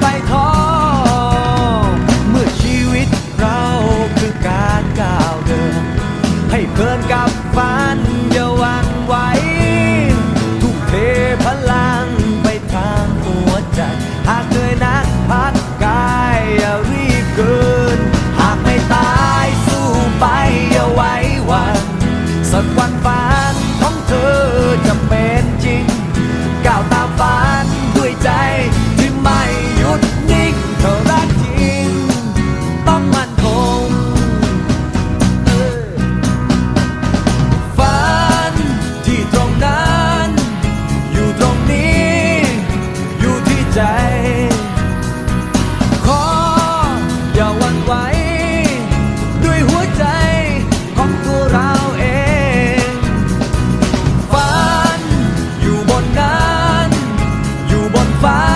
ไปท้อเมื่อชีวิตเราคือการก้าวเดิน ให้เพลินกับฝันอย่าวั่นไหวทุ่มเทพลังไปทางหัวใจ หากเหนื่อยนักพักกายอย่ารีบเกิน หากไม่ตายสู้ไปอย่าไว้วัน สักวันฝัน อ